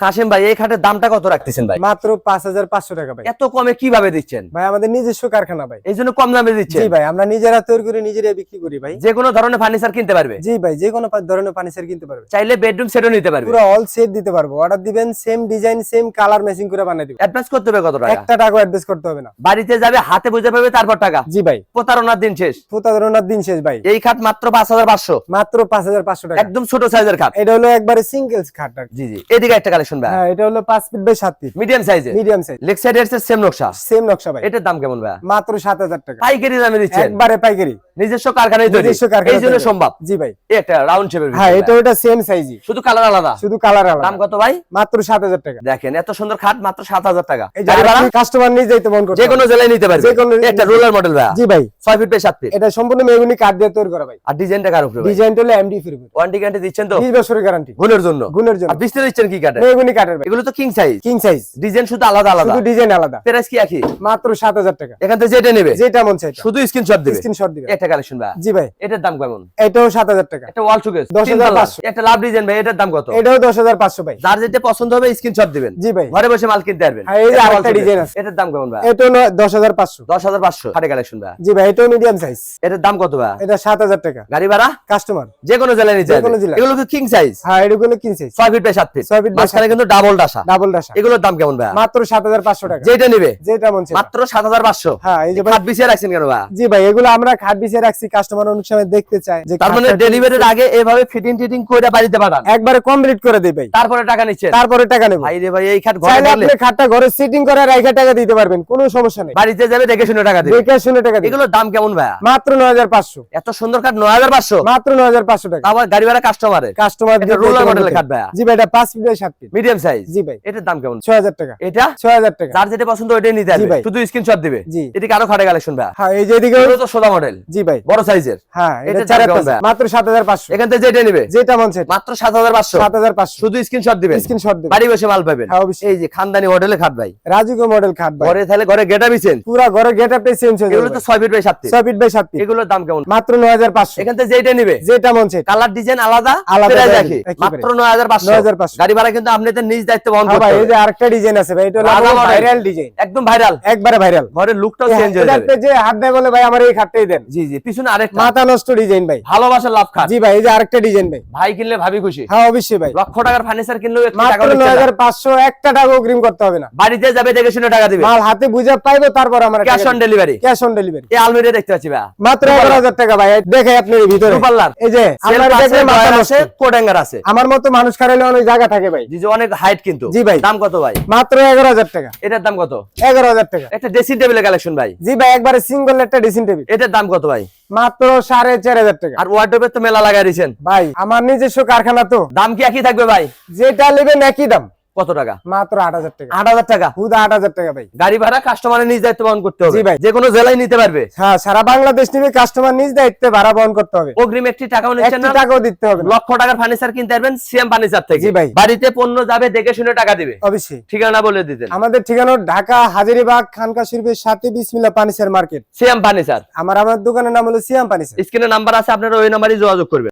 কাশিম ভাই এই খাটের দামটা কত রাখতেছেন ভাই? মাত্র পাঁচ হাজার পাঁচশো টাকা ভাই। এত কমে কীভাবে দিচ্ছেন? ভাই আমাদের নিজস্ব কারখানা ভাই। এই জন্য কম দামে দিচ্ছেন? ভাই আমরা নিজেরা তৈরি করে নিজেরাই বিক্রি করি ভাই। যে কোনো ধরনের ফার্নিচার কিনতে পারবে? জি ভাই যে কোনো ধরনের ফার্নিচার কিনতে পারবে। চাইলে বেডরুম সেটও নিতে পারবে। পুরো অল সেট দিতে পারব। অর্ডার দিবেন same design same colour matching করে বানিয়ে দিব অ্যাডভান্স করতে হবে কত টাকা? একটা টাকা অ্যাডভান্স করতে হবে না। বাড়িতে যাবে হাতে বুঝে পাবে তারপর টাকা। জি ভাই। প্রতারণার দিন শেষ। প্রতারণার দিন শেষ ভাই। এই খাট মাত্র পাঁচ হাজার পাঁচশো। মাত্র পাঁচ হাজার পাঁচশো টাকা। একদম ছোট সাইজের খাট। এটা হলো একবারে সিঙ্গেল খাট জি জি। এদিকে একটা কালেকশন ভাই? হ্যাঁ এটা হলো পাঁচ ফিট বাই সাত ফিট মিডিয়াম সাইজের মিডিয়াম সাইজ লেগ সাইড এর সেম নকশা? সেম নকশা ভাই। এটার দাম কেমন ভাই? মাত্র সাত হাজার টাকা। পাইকারি দামে দিচ্ছেন? একবারে পাইকারি। নিজস্ব কারখানায় তৈরি? নিজস্ব কারখানা এই জন্য সম্ভব? জি ভাই। একটা রাউন্ড শেপের হ্যাঁ এটা ওটা সেম সাইজই শুধু কালার আলাদা? শুধু কালার দাম কত ভাই? মাত্র সাত হাজার টাকা। দেখেন এত সুন্দর খাট মাত্র সাত হাজার টাকা। এই গাড়ি কাস্টমার নিয়ে যাইতে মন করছে যে কোনো জেলায় নিতে পারবে। যে কোনো- একটা রোলার মডেল ভাই। জি ভাই। ছয় ফিট বাই সাত ফিট এটা সম্পূর্ণ মেগুনি কাঠ দিয়ে তৈরি করা ভাই। আর ডিজাইনটা কার উপরে ডিজাইনটা হলো এমডি ফিরবে ওয়ারেন্টি গ্যারান্টি দিচ্ছেন তো? বছরের গ্যারান্টি গুণের জন্য। গুণের জন্য। আর বিস্তারিত দিচ্ছেন কি কাটে মেগুনি কাঠের এগুলো তো king size king size design শুধু আলাদা আলাদা। শুধু ডিজাইন আলাদা। প্রাইস কি একই? মাত্র সাত হাজার টাকা। এখান থেকে যেটা নেবে? যেটা মন চাই শুধু স্ক্রিনশট দিবে? স্ক্রিনশট দিবে। এটা কালেকশন ভাই। জি ভাই। এটার দাম কেমন? এটাও সাত হাজার টাকা। একটা ওয়াল শোকেস 10,500 একটা লাভ ডিজাইন ভাই এটার দাম কত? এটাও দশ হাজার পাঁচশো ভাই। যার যেটা পছন্দ হবে স্ক্রিনশট দিবেন। জি ভাই। ঘরে বসে মাল কিনতে পারবেন। হ্যাঁ, এই যে এটা আরেকটা design আছে। এটার দাম কেমন ভাই? হাজার পাঁচশো। দশ খাটে কালেকশন ভাই। জি ভাই এটাও মিডিয়াম সাইজ এটার দাম কত ভাই? এটা সাত হাজার টাকা। গাড়ি ভাড়া? কাস্টমার যে কোনো জেলায় নিতে যে কোনো জেলায়। এগুলো কি কিং সাইজ হ্যাঁ এগুলো কিং সাইজ ছয় ফিট বাই সাত ফিট ছয় ফিট by মাঝখানে সাত কিন্তু ডাবল ডাসা। ডাবল ডাসা। এগুলোর দাম কেমন ভাই মাত্র সাত হাজার পাঁচশো টাকা। যেটা নিবে? যেটা মন মাত্র সাত হাজার পাঁচশো? হ্যাঁ এই যে ভাই খাট বিছিয়ে রাখছেন কেন ভাই জি ভাই এগুলো আমরা খাট বিছিয়ে রাখছি কাস্টমার অনেক সময় দেখতে চায় যে তার মানে ডেলিভারির আগে এভাবে ফিটিং টিটিং করে বাড়িতে পাঠান। একবারে কমপ্লিট করে দিই ভাই। তারপরে টাকা নিচ্ছেন? তারপরে টাকা নেব। ভাই রে ভাই এই খাট ঘরে চাইলে আপনি খাটটা ঘরে সিটিং করে রাইখা টাকা দিতে পারবেন কোনো সমস্যা নেই। বাড়িতে যাবে দেখে শুনে টাকা দিবে। দেখে শুনে টাকা দিবেন এগুলোর দাম কেমন ভাই মাত্র নয় হাজার পাঁচশো। এত সুন্দর খাট নয় হাজার পাঁচশো? মাত্র নয় হাজার পাঁচশো টাকা। আবার গাড়ি ভাড়া কাস্টমার এটা roller model খাট ভাইয়া। জি ভাই এটা পাঁচ ফিট বাই সাত ফিট মিডিয়াম সাইজ জি ভাই। এটার দাম কেমন? ছয় হাজার টাকা। এটা? ছয় হাজার টাকা। যার যেটা পছন্দ ওইটাই নিতে হবে শুধু স্ক্রিনশট দিবে? জি। এদিকে আরও খাটে কালেকশন ভাই। হ্যাঁ এই যে এদিকে তো সোদা মডেল জি ভাই। বড় সাইজের হ্যাঁ এটা? মাত্র সাত হাজার পাঁচশো। এখান থেকে যেটা নিবে? যেটা মন চাই মাত্র সাত হাজার পাঁচশো। সাত হাজার পাঁচশো। শুধু স্ক্রিনশট দিবেন স্ক্রিনশট দেবে। বাড়ি বসে মাল পাবেন। হ্যাঁ অবশ্যই। এই যে খানদানি মডেলে খাট ভাই। রাজুকে মডেল খাট ভাই। ঘরে তাহলে ঘরে গেটা বিছেন পুরা ঘরের গেট আপটাই চেঞ্জ হয়ে এগুলো তো ছয় ফিট বাই সাত ফিট ছয় ফিট বাই সাত ফিট এগুলোর দাম কেমন? মাত্র নয় হাজার পাঁচশো। এখান থেকে যেটা নিবে? যেটা মন চাই কালার ডিজাইন আলাদা আলাদা। মাত্র নয় হাজার পাঁচশো। 9,500 গাড়ি ভাড়া কিন্তু আপনাদের নিজ দায়িত্ব বহন হ্যাঁ করতে এই যে আরেকটা ডিজাইন আছে ভাই এটা হলো ভাইরাল ডিজাইন একদম ভাইরাল একবারে ভাইরাল ঘরের লুকটাও চেঞ্জ হয়ে যাবে। যে হাত দেয় বলে ভাই আমার এই খাটটাই দেন। জি জি পিছনে আরেকটা। মাথা নষ্ট ডিজাইন ভাই। লাভ খাট। জি ভাই এই যে আরেকটা ডিজাইন ভাই। ভাই কিনলে ভাবি খুশি। হ্যাঁ অবশ্যই ভাই। লক্ষ টাকার ফার্নিচার কিনলেও টাকা মাত্র নয় হাজার পাঁচশো একটা টাকা অগ্রিম করতে হবে না। বাড়িতে যাবে দেখে শুনে টাকা দিবে। মাল হাতে বুঝে পাইবো তারপর আমার cash on delivery cash on delivery এই আলমিরা দেখতে পাচ্ছি ভাই। মাত্র এগারো হাজার টাকা ভাই দেখে আপনি ভিতরে। এই যে দেখলে মাথা নষ্ট। কোডেঙ্গার আছে। আমার মতো মানুষ খারাইলে অনেক জায়গা থাকে ভাই। অনেক হাইট কিন্তু। জি ভাই। দাম কত ভাই? মাত্র এগারো হাজার টাকা। এটার দাম কত? এগারো হাজার টাকা। একটা ড্রেসিং টেবিলের কালেকশন ভাই। জি ভাই একবারে সিঙ্গেল একটা ড্রেসিং টেবিল এটার দাম কত ভাই? মাত্র সাড়ে চার হাজার টাকা। আর ওয়ার্ডরোবের তো মেলা লাগাই দিয়েছেন। ভাই আমার নিজস্ব কারখানা তো। দাম কি একই থাকবে ভাই? যেটা নেবেন একই দাম। কত টাকা? মাত্র আট হাজার টাকা। আট হাজার টাকা? খুদ আট হাজার টাকা ভাই। গাড়ি ভাড়া কাস্টমারের নিজ দায়িত্ব বহন করতে হবে। জি ভাই। যে কোনো জেলায় নিতে পারবে। হ্যাঁ সারা বাংলাদেশ নিবে কাস্টমার নিজ দায়িত্বে ভাড়া বহন করতে হবে। অগ্রিম একটি টাকাও নিচ্ছেন না। টাকাও দিতে হবে লক্ষ টাকার ফার্নিচার কিনতে পারবেন সিএম ফার্নিচার থেকে। জি ভাই। বাড়িতে পণ্য যাবে দেখে শুনে টাকা দিবে। অবশ্যই। ঠিকানা বলে দিতেন। আমাদের ঠিকানা ঢাকা হাজারিবাগ খানকা শরীফের সাথে বিসমিল্লা পানিসার মার্কেট সিএম ফার্নিচার আমার আমার দোকানের নাম হলো সিয়াম পানিসার স্ক্রিনে নাম্বার আছে আপনারা ওই নাম্বারই যোগাযোগ করবেন।